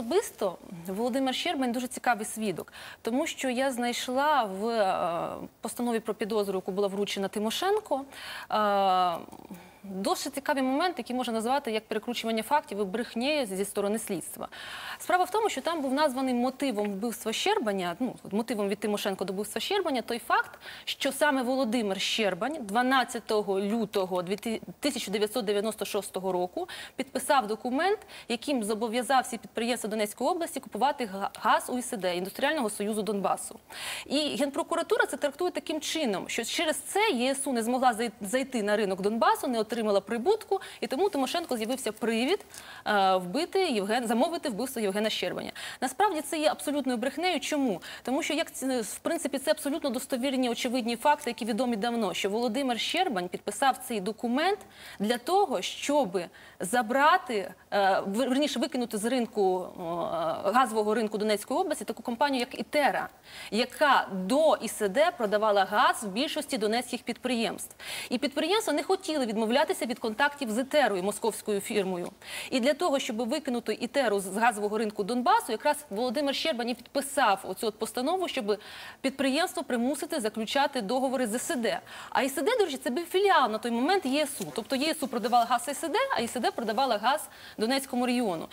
Особисто Володимир Щербань дуже цікавий свідок, тому що я знайшла в е, постанові про підозру, яку була вручена Тимошенко. Досить цікавий момент, який можна назвати як перекручування фактів і брехні зі сторони слідства. Справа в тому, що там був названий мотивом вбивства Щербаня, ну мотивом від Тимошенко до вбивства Щербаня, той факт, що саме Володимир Щербань 12 лютого 1996 року підписав документ, яким зобов'язав всі підприємства Донецької області купувати га- газ УІСД індустріального союзу Донбасу. І генпрокуратура це трактує таким чином, що через це ЄСУ не змогла зайти на ринок Донбасу, не отримала прибутку, і тому Тимошенко з'явився привід е, вбити Євген, замовити вбивство Євгена Щербаня. Насправді це є абсолютною брехнею. Чому? Тому що як в принципі це абсолютно достовірні очевидні факти, які відомі давно, що Володимир Щербань підписав цей документ для того, щоб забрати е, верніше викинути з ринку е, газового ринку Донецької області таку компанію, як Ітера, яка до ІСД продавала газ в більшості донецьких підприємств. І підприємства не хотіли відмовлятися від контактів з Ітерою, московською фірмою. І для того, щоб викинути Ітеру з газового ринку Донбасу, якраз Володимир Щербані підписав оцю от постанову, щоб підприємство примусити заключати договори з СД. А ІСД, до речі, це був філіал на той момент ЄСУ. Тобто ЄСУ продавала газ СД, а ІСД продавала газ Донецькому регіону.